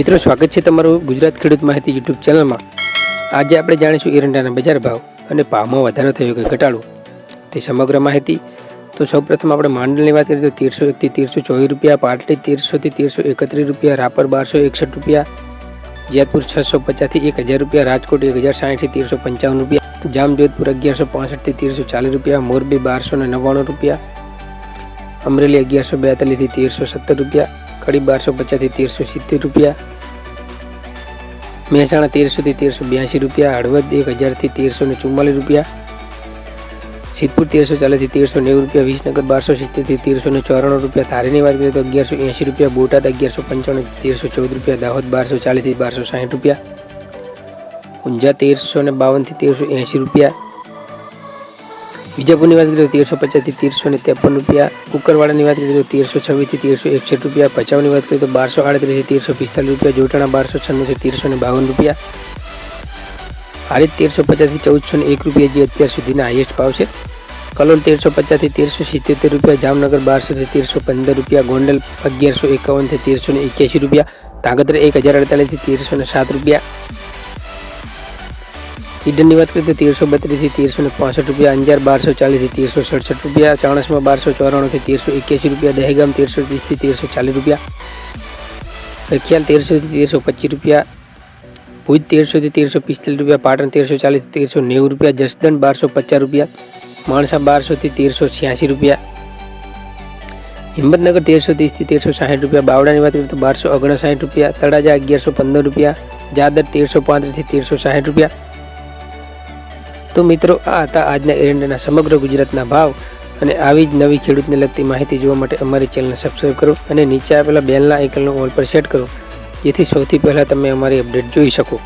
મિત્રો, સ્વાગત છે તમારું ગુજરાત ખેડૂત માહિતી યુટ્યુબ ચેનલમાં. આજે આપણે જાણીશું એરંડાના બજાર ભાવ અને ભાવમાં વધારો થયો કે ઘટાડો. તે સમગ્ર માહિતી. તો સૌપ્રથમ આપણે માંડલની વાત કરીએ તો તેરસો એકથી તેરસો ચોવીસ રૂપિયા, પાટલી તેરસોથી તેરસો એકત્રીસ રૂપિયા, રાપર બારસો એકસઠ રૂપિયા, જેતપુર છસો પચાસથી એક હજાર રૂપિયા, રાજકોટ એક હજાર સાઠથી તેરસો પંચાવન રૂપિયા, જામજોધપુર અગિયારસો પાસઠથી તેરસો ચાલીસ રૂપિયા, મોરબી બારસો ને નવ્વાણું રૂપિયા, અમરેલી અગિયારસો બેતાલીસથી તેરસો સત્તર રૂપિયા કડી બારસો પચાસથી તેરસો સિત્તેર રૂપિયા. મહેસાણા તેરસોથી તેરસો બ્યાસી રૂપિયા, હળવદ એક હજારથી તેરસો ને ચુમ્માલીસ રૂપિયા. સિદ્ધપુર તેરસો ચાલીસથી તેરસો નેવું રૂપિયા, વિસનગર બારસો સિત્તેરથી તેરસો ને ચોરાણું રૂપિયા. ધારીની વાત કરીએ તો અગિયારસો એંશી રૂપિયા, બોટાદ અગિયારસો પંચાણું તેરસો ચૌદ રૂપિયા, દાહોદ બારસો ચાલીસથી બારસો સાઠ રૂપિયા. ઊંઝા તેરસો ને બાવનથી તેરસો એંશી રૂપિયા. વિજાપુરની વાત કરીએ તો તેરસો પચાસથી તેરસો ને ત્રેપન રૂપિયા. કુકરવાડાની વાત કરીએ તો તેરસો છવ્વીસથી તેરસો એકસઠ રૂપિયા. પચાવની વાત કરીએ તો બારસો આડત્રીસથી તેરસો પિસ્તાલીસ રૂપિયા. જોટાણા બારસો છન્નુંથી તેરસો ને બાવન રૂપિયા. હારીજ તેરસો પચાસથી ચૌદસો ને એક રૂપિયા જે અત્યાર સુધીના હાઈએસ્ટ ભાવ છે. કલોલ તેરસો પચાસથી તેરસો સિત્તેર રૂપિયા. જામનગર બારસોથી તેરસો પંદર રૂપિયા. ગોંડલ અગિયારસો એકાવનથી તેરસો ને એક્યાસી રૂપિયા. તાગત્ર એક હજાર અડતાલીસથી તેરસો ને સાત રૂપિયા. ઈડનની વાત કરીએ તો તેરસો બત્રીસથી તેરસો ને પાસઠ રૂપિયા, અંજાર બારસો ચાલીસથી તેરસો સડસઠ રૂપિયા, ચાણસમાં બારસો ચોરાણુંથી તેરસો એક્યાસી રૂપિયા, દહેગામ તેરસો ત્રીસથી તેરસો ચાલીસ રૂપિયા, રખિયાલ તેરસોથી તેરસો પચીસ રૂપિયા, ભુજ તેરસોથી તેરસો પિસ્તાલીસ રૂપિયા, પાટણ તેરસો ચાલીસથી તેરસો નેવું રૂપિયા, જસદણ બારસો પચાસ રૂપિયા, માણસા બારસોથી તેરસો છ્યાસી રૂપિયા, હિંમતનગર તેરસો ત્રીસથી તેરસો સાઠ રૂપિયા, બાવડાની વાત કરીએ તો બારસો ઓગણસાઠ રૂપિયા, તળાજા અગિયારસો પંદર રૂપિયા, જાદર તેરસો પાંત્રીસથી તેરસો સાઠ રૂપિયા તો મિત્રો, આ હતા આજના એરંડાના સમગ્ર ગુજરાતના ભાવ અને આવી જ નવી ખેડૂતને લગતી માહિતી જોવા માટે અમારી ચેનલને સબસ્ક્રાઈબ કરો અને નીચે આપેલા બેલના આઇકનનો ઓલ પર સેટ કરો, જેથી સૌથી પહેલાં તમે અમારી અપડેટ જોઈ શકો.